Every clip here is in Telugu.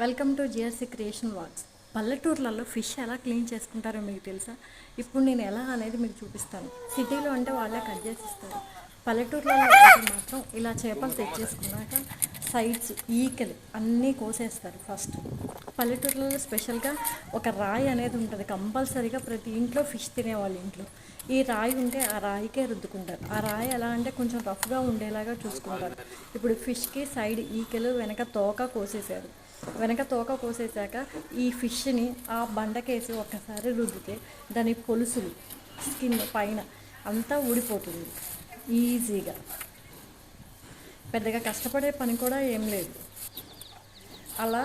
Welcome to GRC creation wax పల్లెటూర్లలో ఫిష్ ఎలా క్లీన్ చేసుకుంటారో మీకు తెలుసా? ఇప్పుడు నేను ఎలా అనేది మీకు చూపిస్తాను. సిటీలో అంటే వాళ్ళే కట్ చేసి ఇస్తారు. పల్లెటూర్లలో అయితే మాత్రం ఇలా చేపలు తెచ్చేసుకున్నాక సైడ్స్ ఈకలు అన్నీ కోసేస్తారు ఫస్ట్. పల్లెటూర్లలో స్పెషల్గా ఒక రాయి అనేది ఉంటుంది కంపల్సరీగా ప్రతి ఇంట్లో ఫిష్ తినేవాళ్ళ ఇంట్లో. ఈ రాయి ఉంటే ఆ రాయికే రుద్దుకుంటారు. ఆ రాయి ఎలా అంటే కొంచెం రఫ్గా ఉండేలాగా చూసుకుంటారు. ఇప్పుడు ఫిష్కి సైడ్ ఈకలు వెనక తోక కోసేసారు వెనక తోక కోసేసాక ఈ ఫిష్ని ఆ బండకేసి ఒక్కసారి రుద్దితే దాని పొలుసులు స్కిన్ పైన అంతా ఊడిపోతుంది. ఈజీగా. పెద్దగా కష్టపడే పని కూడా ఏం లేదు. అలా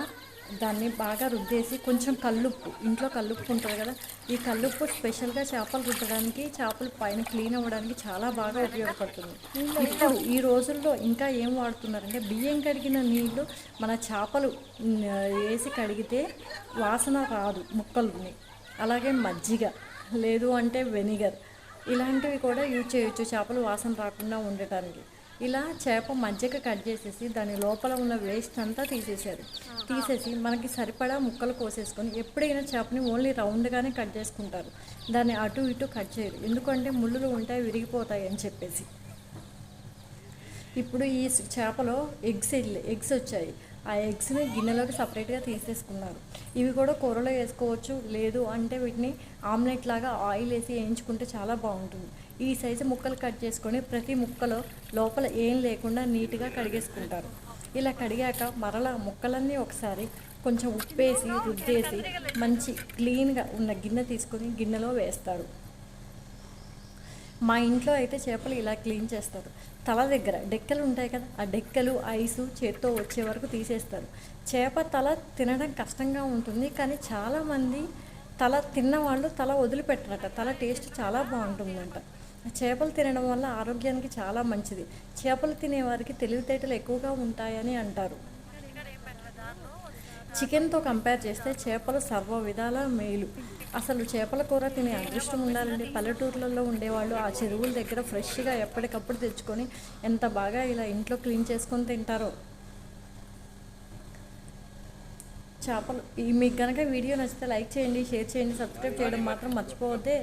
దాన్ని బాగా రుద్దేసి కొంచెం కల్లుప్పు ఇంట్లో కల్లుప్పు ఉంటుంది కదా ఈ కల్లుప్పు స్పెషల్గా చేపలు రుద్దడానికి చేపలు పైన క్లీన్ అవ్వడానికి చాలా బాగా ఉపయోగపడుతుంది. ఇప్పుడు ఈ రోజుల్లో ఇంకా ఏం వాడుతున్నారంటే బియ్యం కడిగిన నీళ్ళు మన చేపలు వేసి కడిగితే వాసన రాదు ముక్కలుని. అలాగే మజ్జిగ లేదు అంటే వెనిగర్ ఇలాంటివి కూడా యూజ్ చేయొచ్చు చేపలు వాసన రాకుండా ఉండటానికి. ఇలా చేప మధ్యకి కట్ చేసేసి దాని లోపల ఉన్న వేస్ట్ అంతా తీసేసారు తీసేసి మనకి సరిపడా ముక్కలు కోసేసుకొని ఎప్పుడైనా చేపని ఓన్లీ రౌండ్గానే కట్ చేసుకుంటారు. దాన్ని అటు ఇటు కట్ చేయరు. ఎందుకంటే ముళ్ళులు ఉంటాయి విరిగిపోతాయి అని చెప్పేసి. ఇప్పుడు ఈ చేపలో ఎగ్స్ ఎగ్స్ వచ్చాయి. ఆ ఎగ్స్ని గిన్నెలోకి సపరేట్గా తీసేసుకున్నారు. ఇవి కూడా కూరలో వేసుకోవచ్చు. లేదు అంటే వీటిని ఆమ్లెట్ లాగా ఆయిల్ వేసి వేయించుకుంటే చాలా బాగుంటుంది. ఈ సైజు ముక్కలు కట్ చేసుకొని ప్రతి ముక్కలో లోపల ఏం లేకుండా నీట్గా కడిగేసుకుంటారు. ఇలా కడిగాక మరలా ముక్కలన్నీ ఒకసారి కొంచెం ఉప్పేసి రుద్దేసి మంచి క్లీన్గా ఉన్న గిన్నె తీసుకొని గిన్నెలో వేస్తారు. మా ఇంట్లో అయితే చేపలు ఇలా క్లీన్ చేస్తారు. తల దగ్గర డెక్కలు ఉంటాయి కదా ఆ డెక్కలు ఐసు చేత్తో వచ్చే వరకు తీసేస్తారు. చేప తల తినడం కష్టంగా ఉంటుంది కానీ చాలామంది తల తిన్నవాళ్ళు తల వదిలిపెట్టరట. తల టేస్ట్ చాలా బాగుంటుందంట. చేపలు తినడం వల్ల ఆరోగ్యానికి చాలా మంచిది. చేపలు తినేవారికి తెలివితేటలు ఎక్కువగా ఉంటాయని అంటారు. చికెన్తో కంపేర్ చేస్తే చేపలు సర్వ విధాల మేలు. అసలు చేపల కూర తినే అదృష్టం ఉండాలండి పల్లెటూర్లలో ఉండేవాళ్ళు ఆ చెరువుల దగ్గర ఫ్రెష్గా ఎప్పటికప్పుడు తెచ్చుకొని ఎంత బాగా ఇలా ఇంట్లో క్లీన్ చేసుకొని తింటారో. చేపలు మీకు కనుక వీడియో నచ్చితే లైక్ చేయండి షేర్ చేయండి సబ్స్క్రైబ్ చేయడం మాత్రం మర్చిపోవద్దే.